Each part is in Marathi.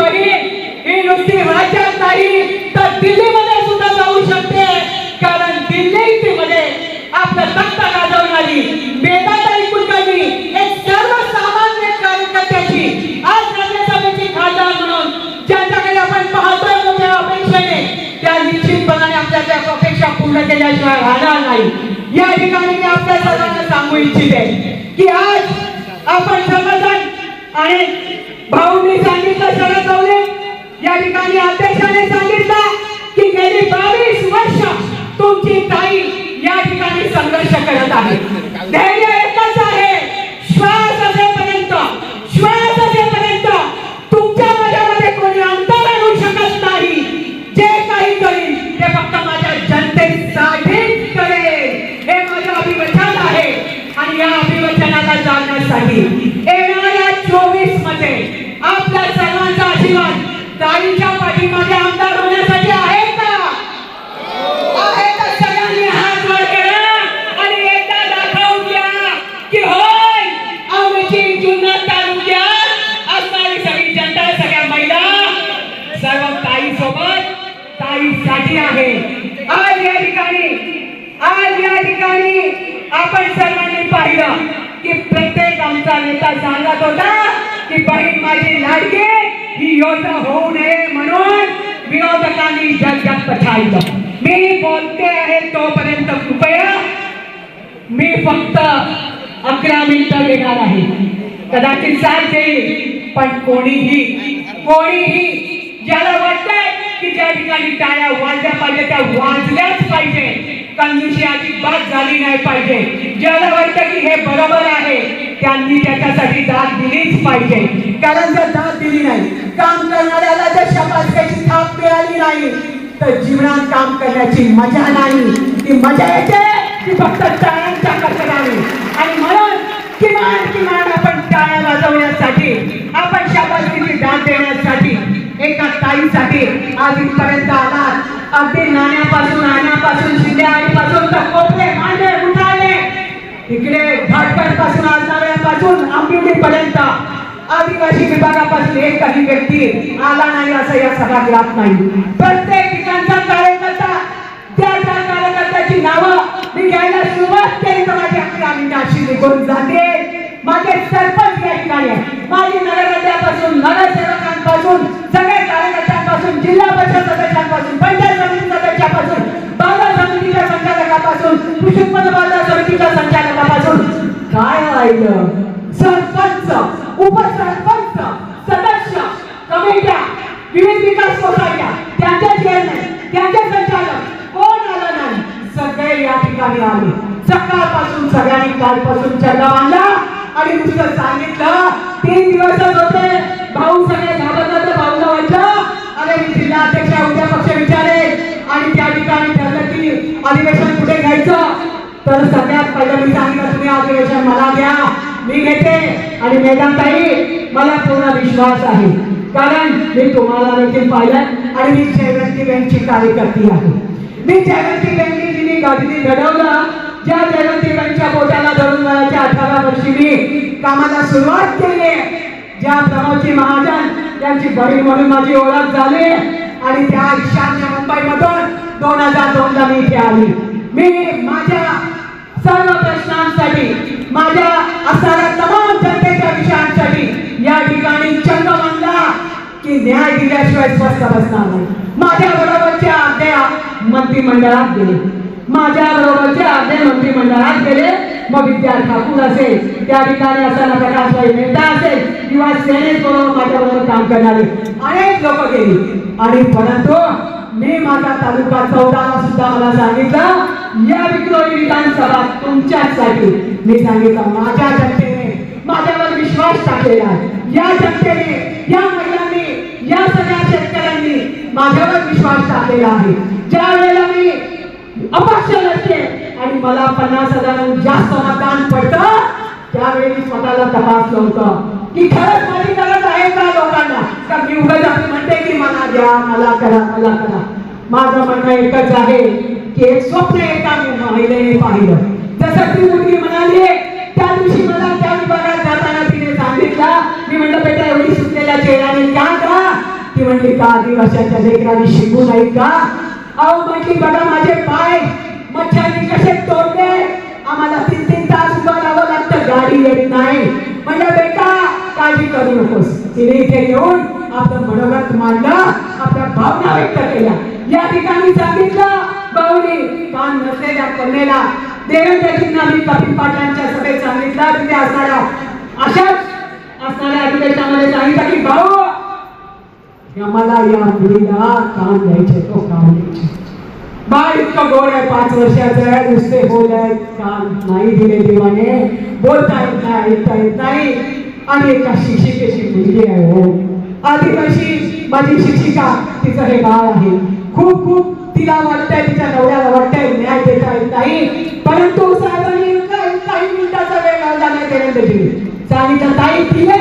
बहीण ही नुसती राज्यात नाही तर दिल्लीमध्ये सुद्धा जाऊ शकते. कारण दिल्ली मध्ये आपलं तख्त गाजवणारी वेदाताई कुलकर्णी एक सर्वसामान्य कार्यकर्त्याची आज राज्यसभेची खासदार म्हणून ज्यांच्याकडे आपण पाहतोय मोठ्या अपेक्षेने त्या निश्चितपणाने आपल्या त्या अपेक्षा पूर्ण केल्याशिवाय राहणार नाही. या ठिकाणी मी आपल्या सर्वांना सांगू इच्छिते की आज आपण सर्वजण आणि भाऊंनी सांगितलं शरद चौले या ठिकाणी अध्यक्षाने सांगितलं. आपण सर्वांनी पाहिलं की प्रत्येक आमचा नेता सांगत होता की बहीण माझी लाडके ही योजना होऊ नये म्हणून विरोधकांनी जग मी बोलते आहे तोपर्यंत कृपया मी फक्त अकरा मिनिटं देणार आहे. कदाचित साथ देईल पण कोणीही कोणीही ज्याला वाटतंय की ज्या ठिकाणी टाळ्या वाजल्या पाहिजे त्या वाजल्याच पाहिजे. कंजूशी अजिबात झाली नाही पाहिजे. ज्याला वाटतं की हे बरोबर आहे त्यांनी त्याच्यासाठी दाद दिलीच पाहिजे. कारण जर दाद दिली नाही काम करणाऱ्याला जर शपासण्याची थाप मिळाली नाही तर जीवनात काम करण्याची मजा नाही. ती मजा येते ती फक्त टाळ्यांच्या कचराने आणि म्हणून किमान किमान आपण टाळ्या वाजवण्यासाठी आपण शाबासकीची दाद देण्यासाठी एका ताईसाठी आज इथपर्यंत अगदी नाण्यापासून आण्यापासून शिंदेआळीपासून तर कोपरे मांडे उठाले इकडे भाटकरपासून आजनाव्यापासून आंबिवली पर्यंत आदिवासी विभागापासून एकही व्यक्ती आला नाही असं या सभागृहात नाही. प्रत्येक ठिकाणचा कार्यकर्ता त्या त्या कार्यकर्त्याची नावं मी घ्यायला सुरुवात केली तर माझी अकरा मिनिटाशी निघून जाते. माझे सरपंच या ठिकाणी माझी नगरपासून नगरसेवकांपासून सगळे कार्यकर्त्यांपासून जिल्हा परिषद सदस्यांपासून पंचायत समिती सदस्यापासून बाजार समितीच्या संचालकापासून कृषी उत्पन्न बाजार समितीच्या संचालकापासून. काय राहिलं? अधिवेशन कुठे घ्यायचं? तर सगळ्यात पहिलं मी सांगितलं तुम्ही अधिवेशन मला द्या मी घेते. आणि मॅडम ताई मला पूर्ण विश्वास आहे. कारण मी तुम्हाला देखील पाहिलं आणि मी जयवंती बँकची कार्यकर्ती आहे. मी जयवंती बँकनी जिने घडवलं ज्या जयवंती बँकच्या पोटाला धरून वयाच्या अठरा वर्षी मी कामाला सुरुवात केली. आहे. ज्या प्रमोदजी महाजन त्यांची बहीण म्हणून माझी ओळख झाली. आणि त्या ईशान्य मुंबईमधून दोन हजार दोन ला मी इथे आली. मी माझ्या सर्व प्रश्नांसाठी माझ्या असणाऱ्या तमाम जनतेच्या विषयांसाठी या ठिकाणी चंग मांडला की न्याय दिल्याशिवाय स्वस्थ बसणार नाही. माझ्या बरोबरच्या आज्ञा मंत्रिमंडळात गेले. माझ्या बरोबरचे अर्धे मंत्रिमंडळात गेले. मग विद्यार्थी ठाकूर असेल त्या ठिकाणी असताना प्रकाशभाई मेहता असेल किंवा सेनेत बरोबर माझ्या बरोबर काम करणारे अनेक लोक गेली. आणि परंतु मी माझा तालुका चौदाला सुद्धा मला सांगितलं या विक्रोळी विधानसभा तुमच्यासाठी मी सांगितलं माझ्या जनतेने माझ्यावर विश्वास टाकलेला आहे. या जनतेने या महिलांनी या सगळ्या शेतकऱ्यांनी माझ्यावर विश्वास टाकलेला आहे. ज्या वेळेला मी अपक्ष लढते आणि मला पन्नास हजारांहून जास्त मतदान पडतं त्यावेळी मी स्वतःला तपासलं होतं की खरंच माझी गरज आहे का लोकांना? का मी उगाच म्हणते की मला द्या मला करा मला करा. माझं म्हणणं एकच आहे की एक स्वप्न एका महिलेने पाहिलं. जसं ती मुलगी म्हणाली त्या दिवशी मला त्या विभागात जाताना तिने सांगितलं मी म्हटलं बेटा एवढी सुटलेल्या चेहऱ्याने का का ती म्हणली का आदिवाशाच्या लेकराने शिकू नाही का? अहो म्हटली बघा माझे पाय मच्छांनी कसे तोडले. आम्हाला तीन तीन तास उभं राहावं लागतं गाडी येत नाही. म्हणजे बेटा काळजी करू नकोस. तिने इथे येऊन आपलं मनोगत मांडलं आपल्या भावना व्यक्त केल्या. या ठिकाणी सांगितलं गौरी कान नसलेल्या कन्येला देवेंद्रजींना मी कपिल पाटलांच्या सभेत सांगितलं तिथे असणाऱ्या अशाच असणाऱ्या अधिवेशनामध्ये सांगितलं की भाऊ आम्हाला या मुलीला काम द्यायचे तो काम द्यायचे बाळ इतकं गोड आहे पाच वर्षाचं आहे नुसते बोल आहे काम नाही दिले देवाने बोलता येत नाही ऐकता येत नाही. आणि एका शिक्षिकेची मुलगी आहे हो. आदिवासी माझी शिक्षिका तिचं हे बाळ आहे. खूप खूप तिला वाटतंय तिच्या नवऱ्याला वाटतंय न्याय देता येत नाही. परंतु साहेबांनी काही मिनिटाचा वेळ घालला नाही देवेंद्रजी सांगितलं ताई दिले.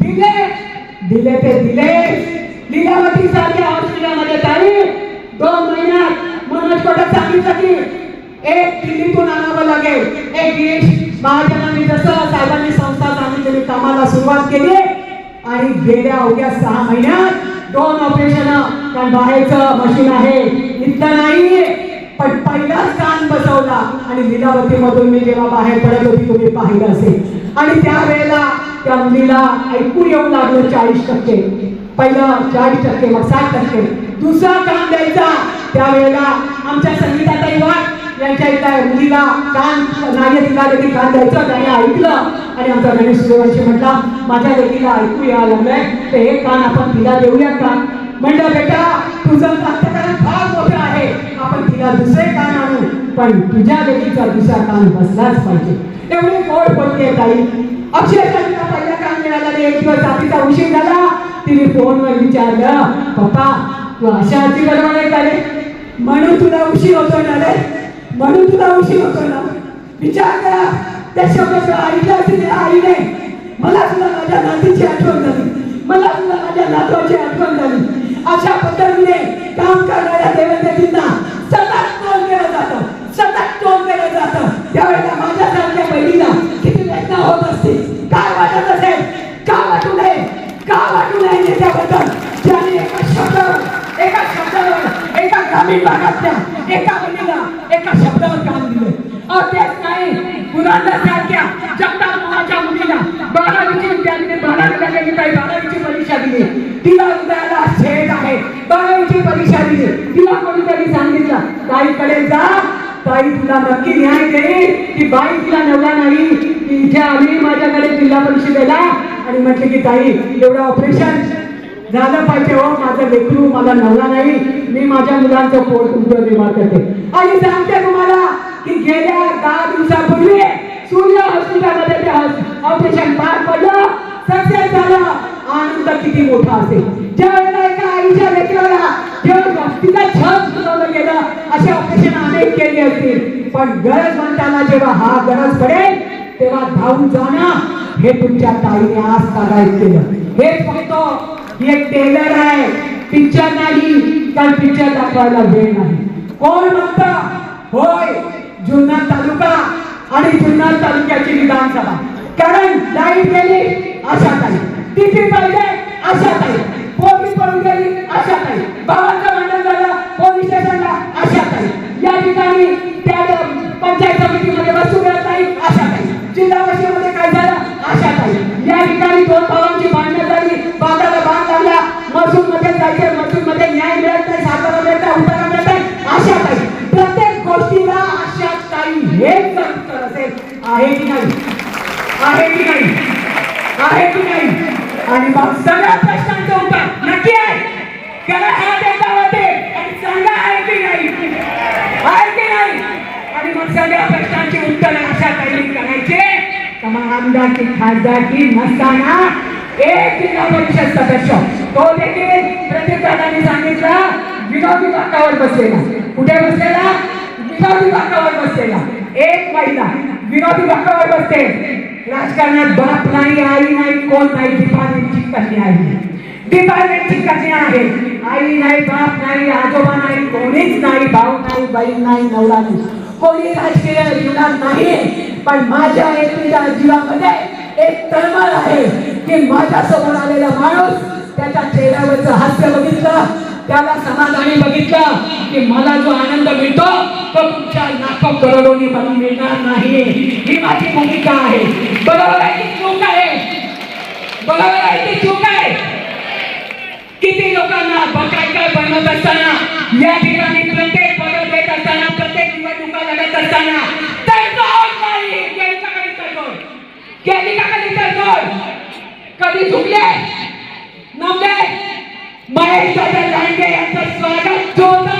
दिले. दिले ते दिले. लीलावती सारख्या हॉस्पिटलमध्ये ताई दोन महिन्यात मनोज कोटक सांगितलं की एक दिल्लीतून आणावं लागेल. एक गिरीश महाजनांनी जसं साहेबांनी संस्था सांगितलेली कामाला सुरुवात केली. आणि गेल्या अवघ्या सहा महिन्यात दोन ऑपरेशन कारण बाहेरचं मशीन आहे. इथलं नाहीये. पण पहिलाच कान बसवला आणि लीलावती मधून मी जेव्हा बाहेर पडत होती तुम्ही पाहिलं असेल. आणि त्यावेळेला त्या मुलीला ऐकून येऊ लागलं चाळीस टक्के. पहिलं चाळीस टक्के मग साठ टक्के. दुसरा काम द्यायचा. त्यावेळेला आमच्या संगीताचाही वाट यांच्या इथल्या मुलीला कान नाही तिला देखील कान द्यायचं त्याने ऐकलं. आणि आमचा गणेश सूर्यवंशी म्हटला माझ्या लेकीला ऐकू यायला लागलंय ते हे कान आपण तिला देऊया का? म्हणलं बेटा तुझं नाट्यकरण फार मोठं आहे. आपण तिला दुसरे कान आणू पण तुझ्या लेकीचा दुसरा कान बसलाच पाहिजे. एवढी गोड बोलते ताई. अक्षरशः तिला पहिला कान मिळाला एक दिवस रात्रीचा उशीर झाला. तिने फोनवर विचारलं पप्पा तू अशा आजी बरोबर आहे का रे? म्हणून तुला उशीर होतो ना रे? म्हणून तुला उशीर होतो ना? विचार करा. त्या शब्दाचं आईला असेल आईने मला तुला माझ्या नातीची आठवण झाली. मला तुला माझ्या नातवाची आठवण झाली. अशा पद्धतीने काम करणाऱ्या देवेंद्रजींना सतत तोंड केलं जातं. सतत तोंड केलं जातं. त्यावेळेला माझ्यासारख्या बहिणीला किती वेदना होत असते काय वाटत असेल? का वाटू नये? का वाटू नये नेत्याबद्दल त्याने एका शब्दावर एका शब्दावर एका ग्रामीण भागातल्या एका मुलीला एका शब्दावर काम दिलं अहो तेच नाही. मुलांना सारख्या जगताप नावाच्या मुलीला बारावीची विद्यार्थी बारावीला गेली काही बारावीची परीक्षा दिली. तिला हृदयाला छेद आहे. बारावीची परीक्षा दिली. तिला कोणीतरी सांगितलं ताईकडे जा. ताई तुला नक्की न्याय देईल. की बाई तुला नवला नाही. ती इथे आली माझ्याकडे जिल्हा परिषदेला. आणि म्हटले की ताई एवढं ऑपरेशन झालं पाहिजे हो. माझं लेकरू मला नवला नाही. मी माझ्या मुलांचं पोट उद्योगनिर्माण करते. आणि सांगते तुम्हाला की गेल्या दहा दिवसापूर्वी सूर्य हॉस्पिटलमध्ये ते ऑपरेशन पार पडलं. सक्सेस झालं. आनंद किती मोठा असेल. ज्या वेळेला एका आईच्या लेकराला जेव्हा तिचा छत सुचवलं गेलं असे ऑपरेशन अनेक केले असतील. पण गरज म्हणताना जेव्हा हा गरज पडेल तेव्हा धावून जाणं हे तुमच्या ताईने आज तागायत केलं. हेच फक्त हे एक टेलर आहे. पिक्चर नाही कारण पिक्चर दाखवायला वेळ नाही. कोण म्हणत? होय जुन्नर तालुका आणि जुन्नर तालुक्याची विधानसभा. कारण लाइट गेली अशा ताई. टीपी पाहिजे अशा ताई. पोलीस पळून गेली अशा ताई. भावाचं भांडण झालं पोलीस स्टेशनला अशा ताई. या ठिकाणी त्या पंचायत समितीमध्ये बसू मिळत नाही अशा ताई. जिल्हा परिषदेमध्ये काय झालं अशा ताई. या ठिकाणी दोन भावांची भांडणं झाली बांधाला आहे की नाही? आहे की नाही? आहे की नाही? आणि मग सगळ्या प्रश्नांचं उत्तर नक्की आहे. त्याला हा देता होते. आणि सांगा आहे की नाही? आहे की नाही? आणि मग सगळ्या प्रश्नांची उत्तर अशा ताईने करायचे. तर मग आमदारकी खासदारकी नसताना एक जिल्हा परिषद सदस्य. तो देखील प्रतिकाराने सांगितलं विनोदी बाकावर बसलेला. कुठे बसलेला? विनोदी बाकावर बसलेला. एक महिला. विनोदी बाकावर असते. राजकारणात बाप नाही आई नाही कोण नाही डिपार्टमेंटची कन्या आहे? डिपार्टमेंटची कन्या आहे? आई नाही बाप नाही आजोबा नाही कोणीच नाही भाऊ नाही बहीण नाही नवरा नाही. कोणी राजकीय जीवनात नाही पण माझ्या एकटीच्या जीवामध्ये एक तळमळ आहे की माझ्यासमोर आलेला माणूस त्याच्या चेहऱ्यावरचं हास्य बघितलं त्याला समाधानी बघितलं की मला जो आनंद मिळतो तो तुमच्या लाखो करोडोनी मला मिळणार नाही. ही माझी भूमिका आहे. बरोबर आहे की चूक आहे? बरोबर आहे की चूक आहे? किती लोकांना काय काय बनवत असताना या ठिकाणी प्रत्येक पद देत असताना प्रत्येक निवडणुका लढत असताना नाही? कधी कधी कधी चुकले? नव्हते బహిష్కరించడానికి ఎంత స్వాగతం. చూద్దాం